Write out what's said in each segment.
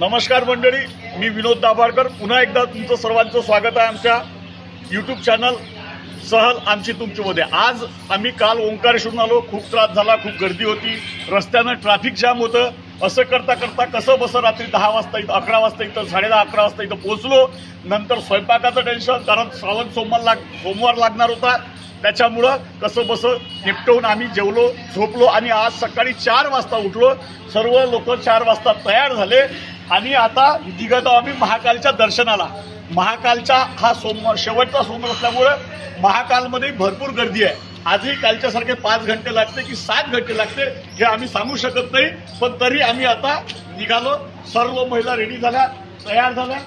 नमस्कार मंडळी मी विनोद दाभाडकर. पुन्हा एकदा तुमचं सर्वांचं स्वागत आहे आमच्या यूट्यूब चॅनल सहल आमची तुमच्यामध्ये आज आम्ही काल ओंकारेश्वरून आलो. खूप त्रास झाला खूप गर्दी होती. रस्त्यानं ट्रॅफिक जाम होतं. असं करता करता कसं बसं रात्री दहा वाजता इथं अकरा वाजता इथं साडेदहा अकरा वाजता इथं पोहोचलो. नंतर स्वयंपाकाचं टेन्शन कारण श्रावण सोमवार लाग सोमवार लागणार होता. त्याच्यामुळं कसं बसं निपटवून आम्ही जेवलो झोपलो आणि आज सकाळी चार वाजता उठलो. सर्व लोक चार वाजता तयार झाले. आणि आता निघत आम्ही महाकालच्या दर्शनाला. महाकालचा हा सोमवार शेवटचा सोमवार असल्यामुळं महाकालमध्ये भरपूर गर्दी आहे. आजही कालच्यासारखे पाच घंटे लागते की सात घंटे लागते हे आम्ही सांगू शकत नाही पण तरी आम्ही आता निघालो. सर्व महिला रेडी झाल्या तयार झाल्या.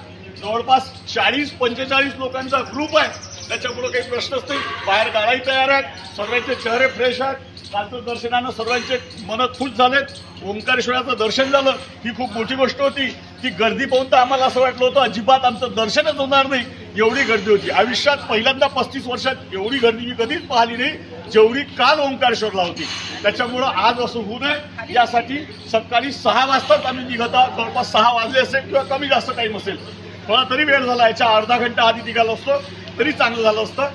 जवळपास चाळीस पंचेचाळीस लोकांचा ग्रुप आहे. त्याच्यामुळे काही प्रश्नच नाही. बाहेर गाडाही तयार आहेत. सर्वांचे चेहरे फ्रेश आहेत. कालचं दर्शनानं सर्वांचे मन खुश झालेत. ओंकारेश्वराचं दर्शन झालं. ही खूप मोठी गोष्ट होती. ती गर्दी पाहून तर आम्हाला असं वाटलं होतं अजिबात आमचं दर्शनच होणार नाही. एवढी गर्दी होती. आयुष्यात पहिल्यांदा पस्तीस वर्षात एवढी गर्दी मी कधीच पाहिली नाही. जेवढी काल ओंकारेश्वरला होती. त्याच्यामुळं आज असं होऊ नये. यासाठी सकाळी सहा वाजताच आम्ही निघत आहोत. जवळपास सहा वाजले असेल किंवा कमी जास्त टाईम असेल. थोडा तरी वेळ झाला. याच्या अर्धा घंटा आधी निघालो असतो. तरी चांगलं झालं असतं.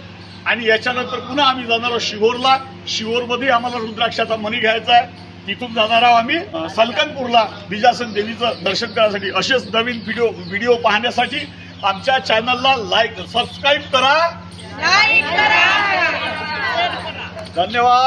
आणि याच्यानंतर पुन्हा आम्ही जाणार आहोत शिहोरला. शिहोरमध्ये आम्हाला रुद्राक्षाचा मणी घ्यायचा आहे. तिथून जाणार आहोत आम्ही सलकनपूरला बिजासन देवीचं दर्शन करण्यासाठी असेच नवीन व्हिडिओ व्हिडिओ पाहण्यासाठी आमच्या चॅनलला लाईक सबस्क्राईब करा. धन्यवाद.